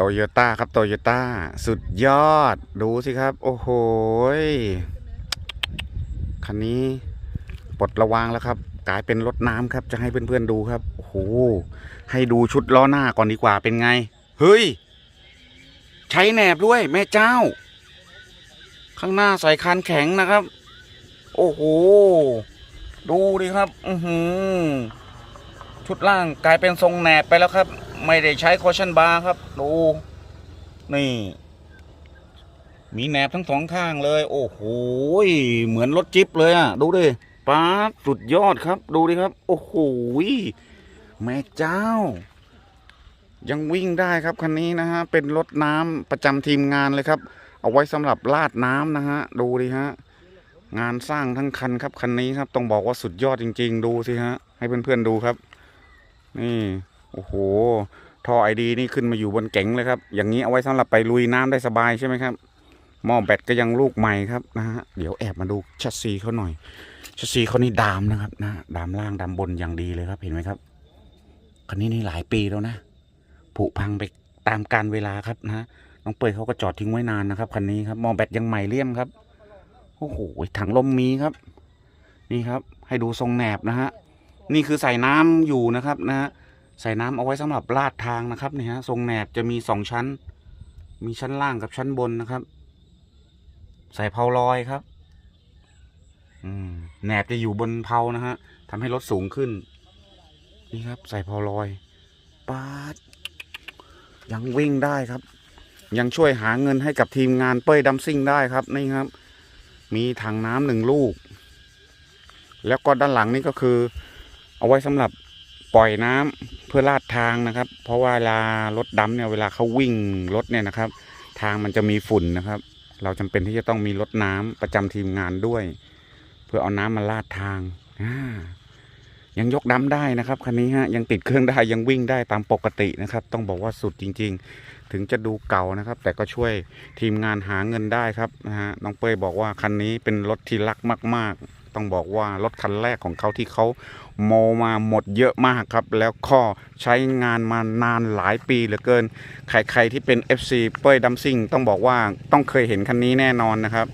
โตโยต้าครับโตโยต้าสุดยอดดูสิครับ โอ้โหคันนี้ปลดระวางแล้วครับ กลายเป็นรถน้ำครับ จะให้เพื่อนๆดูครับโอ้โหให้ดูชุดล้อหน้าก่อนดีกว่าเป็นไง เฮ้ย ใช้แหนบด้วยแม่เจ้า ข้างหน้าใส่คันแข็งนะครับ โอ้โหดูดิครับ อือหือชุดล่างกลายเป็นทรงแหนบไปแล้วครับ ไม่ได้ใช้คอชั่นบาร์ครับดูนี่ มีแหนบทั้งสองข้างเลย โอ้โหเหมือนรถจิ๊บเลยอะ ดูดิป๊าดสุดยอดครับ ดูดิครับ โอ้โหแม่เจ้า ยังวิ่งได้ครับคันนี้นะฮะ เป็นรถน้ำประจำทีมงานเลยครับ เอาไว้สำหรับลาดน้ำนะฮะ ดูดิฮะงานสร้างทั้งคันครับคันนี้ครับ ต้องบอกว่าสุดยอดจริง ๆ ดูสิฮะ ให้เพื่อนๆดูครับ นี่ โอ้โห ท่อไอดีนี่ขึ้นมาอยู่บนเก๋งเลยครับ อย่างนี้เอาไว้สำหรับไปลุยน้ำได้สบายใช่ไหมครับ หม้อแบตก็ยังลูกใหม่ครับนะฮะ เดี๋ยวแอบมาดูชัดซีเขาหน่อย ชัดซีเขานี่ดามนะครับนะ ดามล่างดามบนอย่างดีเลยครับ เห็นไหมครับ คันนี้นี่หลายปีแล้วนะ ผุพังไปตามการเวลาครับนะน้องเปยเขาก็จอดทิ้งไว้นานนะครับคันนี้ครับหม้อแบตยังใหม่เลี่ยมครับ โอ้โห ถังลมมีครับ นี่ครับ ให้ดูทรงแหนบนะฮะ นี่คือใส่น้ำอยู่นะครับนะฮะ ใส่น้ำเอาไว้สำหรับลาดทางนะครับนี่ฮะทรงแหนบจะมีสองชั้น มีชั้นล่างกับชั้นบนนะครับ ใส่เพาลอยครับ อืมแหนบจะอยู่บนเพานะฮะทำให้รถสูงขึ้น นี่ครับ ใส่เพาลอยปาดยังวิ่งได้ครับ ยังช่วยหาเงินให้กับทีมงานเป้ยดัมซิ่งได้ครับนี่ครับ มีถังน้ำหนึ่งลูก แล้วก็ด้านหลังนี่ก็คือ เอาไว้สำหรับ ปล่อยน้ำเพื่อลาดทางนะครับ เพราะว่าเวลารถดำเนี่ยเวลาเขาวิ่งรถเนี่ยนะครับ ทางมันจะมีฝุ่นนะครับ เราจำเป็นที่จะต้องมีรถน้ำประจำทีมงานด้วย เพื่อเอาน้ำมาลาดทางยังยกน้ำได้นะครับคันนี้ฮะยังติดเครื่องได้ยังวิ่งได้ตามปกตินะครับ ต้องบอกว่าสุดจริง ๆ ถึงจะดูเก่านะครับ แต่ก็ช่วยทีมงานหาเงินได้ครับนะฮะน้องเป้ยบอกว่าคันนี้เป็นรถที่รักมาก ๆ ต้องบอกว่ารถคันแรกของเขาที่เขาโมมาหมดเยอะมากครับ แล้วก็ใช้งานมานานหลายปีเหลือเกิน ใครๆที่เป็น FC เป้ยดัมซิงต้องบอกว่าต้องเคยเห็นคันนี้แน่นอนนะครับ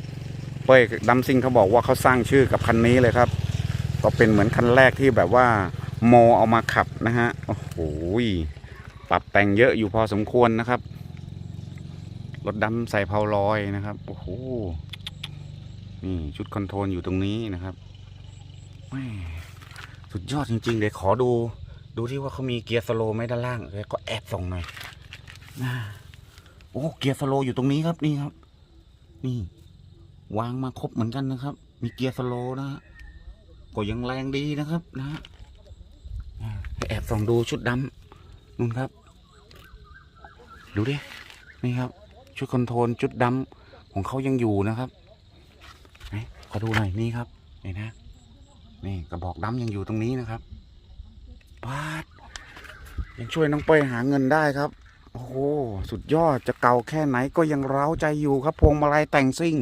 เป้ยดัมซิงเขาบอกว่าเขาสร้างชื่อกับคันนี้เลยครับ ก็เป็นเหมือนคันแรกที่แบบว่าโมเอามาขับนะฮะโอ้โหปรับแต่งเยอะอยู่พอสมควรนะครับรถดำใส่เพาลอยนะครับ โอ้โห นี่ชุดคอนโทรลอยู่ตรงนี้นะครับสุดยอดจริงๆเดี๋ยวขอดู ดูที่ว่าเขามีเกียร์สโลว์ไหมด้านล่างแล้วก็แอบส่องหน่อยน่าโอ้เกียร์สโลว์อยู่ตรงนี้ครับนี่ครับ นี่ วางมาครบเหมือนกันนะครับ มีเกียร์สโลว์นะก็ยังแรงดีนะครับนะให้แอบส่องดูชุดดำนู่นครับ ดูดินี่ครับ ชุดคอนโทรลชุดดำของเขายังอยู่นะครับ อดูหน่อยนี่ครับนี่นะ นี่กระบอกดำยังอยู่ตรงนี้นะครับปาดยังช่วยน้องเป้ยหาเงินได้ครับ โอ้โหสุดยอดจะเก่าแค่ไหนก็ยังเร้าใจอยู่ครับพวงมาลัยแต่งซิ่ง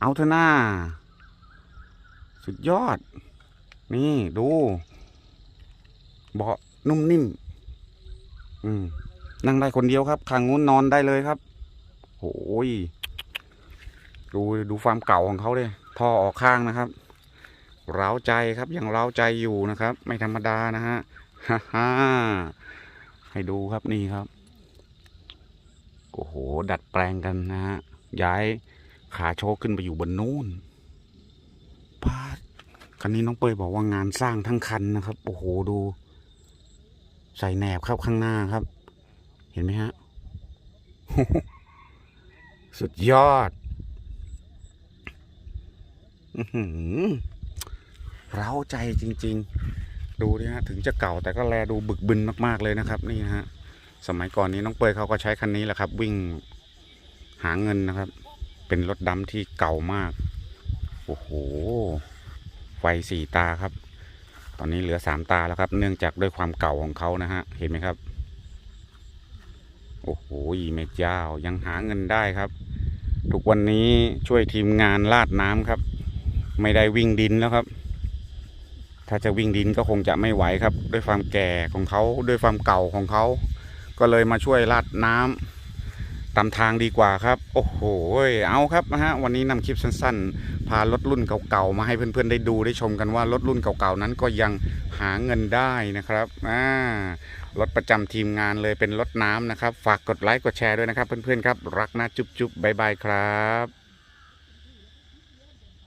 เอาเถอะหน้า สุดยอด นี่ดู เบาะนุ่มนิ่ม อืมนั่งได้คนเดียวครับข้างนู้นนอนได้เลยครับโอ้ย ดูดูความเก่าของเขาเลยท่อออกข้างนะครับเร้าใจครับยังเร้าใจอยู่นะครับ ไม่ธรรมดานะฮะฮ่าฮให้ดูครับนี่ครับโอ้โหดัดแปลงกันนะฮะย้ายขาโชกขึ้นไปอยู่บนนู้นพาดคันนี้น้องเปยบอกว่างานสร้างทั้งคันนะครับ โอ้โหดู ใส่แหนบครับข้างหน้าครับ เห็นไหมฮะสุดยอด เร้าใจจริง ๆ ดูดิฮะถึงจะเก่าแต่ก็แลดูบึกบึนมากๆเลยนะครับ นี่นะฮะ สมัยก่อนนี้น้องเปยเขาก็ใช้คันนี้แหละครับ วิ่งหาเงินนะครับ เป็นรถดำที่เก่ามาก โอ้โห ไฟสี่ตาครับ ตอนนี้เหลือสามตาแล้วครับ เนื่องจากด้วยความเก่าของเขานะฮะ เห็นไหมครับ โอ้โหเมเจ้ายังหาเงินได้ครับ ทุกวันนี้ช่วยทีมงานลาดน้ำครับ ไม่ได้วิ่งดินแล้วครับ ถ้าจะวิ่งดินก็คงจะไม่ไหวครับ ด้วยความแก่ของเขาด้วยความเก่าของเขา ก็เลยมาช่วยราดน้ำตามทางดีกว่าครับ โอ้โห เอาครับนะฮะ วันนี้นำคลิปสั้นๆ พารถรุ่นเก่าๆ มาให้เพื่อนๆ ได้ดูได้ชมกันว่ารถรุ่นเก่าๆ นั้นก็ยังหาเงินได้นะครับ อ่า รถประจำทีมงานเลยเป็นรถน้ำนะครับ ฝากกดไลค์กดแชร์ด้วยนะครับเพื่อนๆ ครับ รักนะจุ๊บๆบ๊ายบายครับ